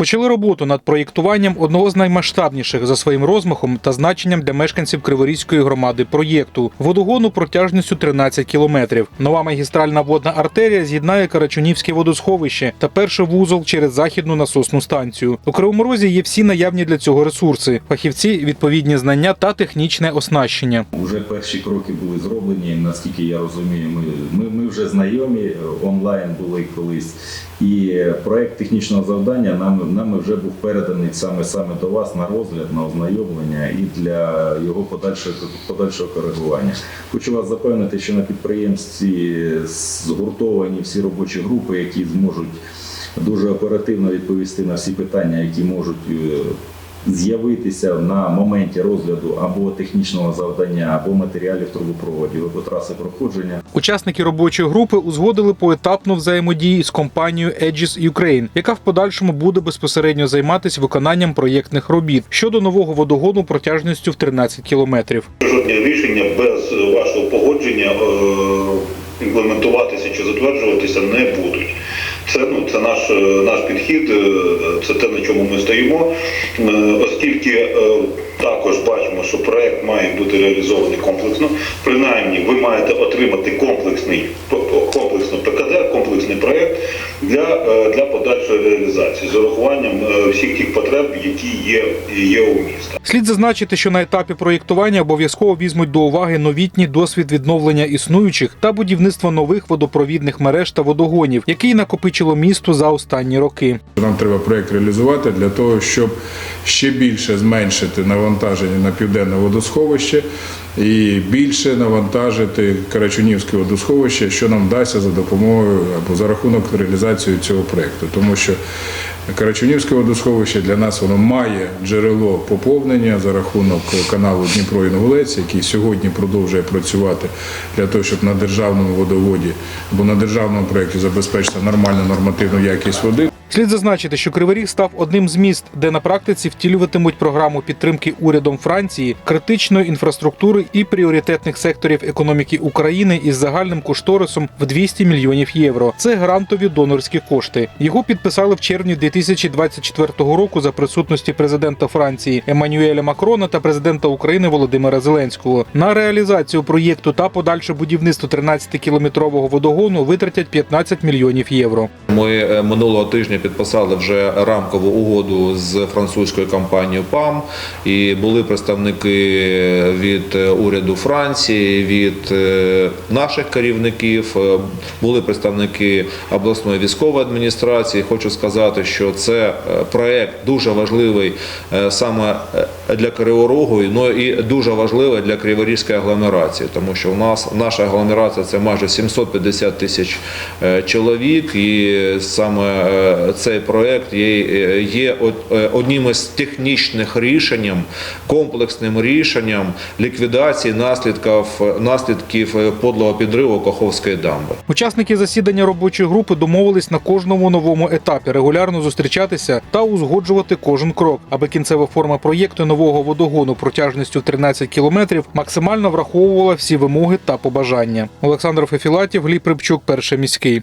Почали роботу над проєктуванням одного з наймасштабніших за своїм розмахом та значенням для мешканців Криворізької громади проєкту водогону протяжністю 13 кілометрів. Нова магістральна водна артерія з'єднає Карачунівське водосховище та перший вузол через західну насосну станцію. У Кривому Розі є всі наявні для цього ресурси: фахівці, відповідні знання та технічне оснащення. Уже перші кроки були зроблені. Наскільки я розумію, ми, ми, ми вже знайомі онлайн були колись. І проект технічного завдання нам нами вже був переданий саме саме до вас на розгляд, на ознайомлення і для його подальшого подальшого коригування. Хочу вас запевнити, що на підприємстві згуртовані всі робочі групи, які зможуть дуже оперативно відповісти на всі питання, які можуть. З'явитися на моменті розгляду або технічного завдання, або матеріалів трубопроводів, або траси проходження. Учасники робочої групи узгодили поетапну взаємодію з компанією Aegis Ukraine, яка в подальшому буде безпосередньо займатися виконанням проєктних робіт щодо нового водогону протяжністю в 13 кілометрів. Жодні рішення без вашого погодження е, імплементуватися чи затверджуватися не будуть. Це ну це наш е, наш підхід, е, це те на чому ми стоїмо, Е, оскільки також бачимо, що проект має бути реалізований комплексно. Принаймні, ви маєте отримати комплексний комплексну ПКД, комплексний проект для, е, для подальшої реалізації з урахуванням е, всіх тих потреб, які є, є у міста. Слід зазначити, що на етапі проєктування обов'язково візьмуть до уваги новітній досвід відновлення існуючих та будівництва нових водопровідних мереж та водогонів, який накопичило місто за останні роки. Нам треба проект реалізувати для того, щоб ще більше зменшити навантаження на південне водосховище і більше навантажити Карачунівське водосховище, що нам вдасться за допомогою або за рахунок реалізації цього проекту, тому що Карачунівське водосховище для нас воно має джерело поповнення за рахунок каналу Дніпро Інгулець, який сьогодні продовжує працювати для того, щоб на державному водоводі або на державному проєкті забезпечити нормальну нормативну якість води. Слід зазначити, що Кривий Ріг став одним з міст, де на практиці втілюватимуть програму підтримки урядом Франції, критичної інфраструктури і пріоритетних секторів економіки України із загальним кошторисом в 200 мільйонів євро. Це грантові донорські кошти. Його підписали в червні 2024 року за присутності президента Франції Еммануеля Макрона та президента України Володимира Зеленського. На реалізацію проєкту та подальше будівництво 13-кілометрового водогону витратять 15 мільйонів євро. Ми е, минулого тижня підписали вже рамкову угоду з французькою компанією ПАМ, і були представники від е, уряду Франції, від е, наших керівників, е, були представники обласної військової адміністрації. Хочу сказати, що це проект дуже важливий саме для Кривого Рогу, ну і дуже важливий для Криворізької агломерації, тому що у нас наша агломерація це майже 750 тисяч чоловік, і саме цей проект є, е, одним із технічних рішенням, комплексним рішенням ліквідації наслідків наслідків е, подлого підриву Каховської дамби. Учасники засідання робочої групи домовились на кожному новому етапі регулярно зустрічатися та узгоджувати кожен крок, аби кінцева форма проєкту нового водогону протяжністю в 13 кілометрів максимально враховувала всі вимоги та побажання. Олександр Фефілатів, Гліб Рибчук, перший міський.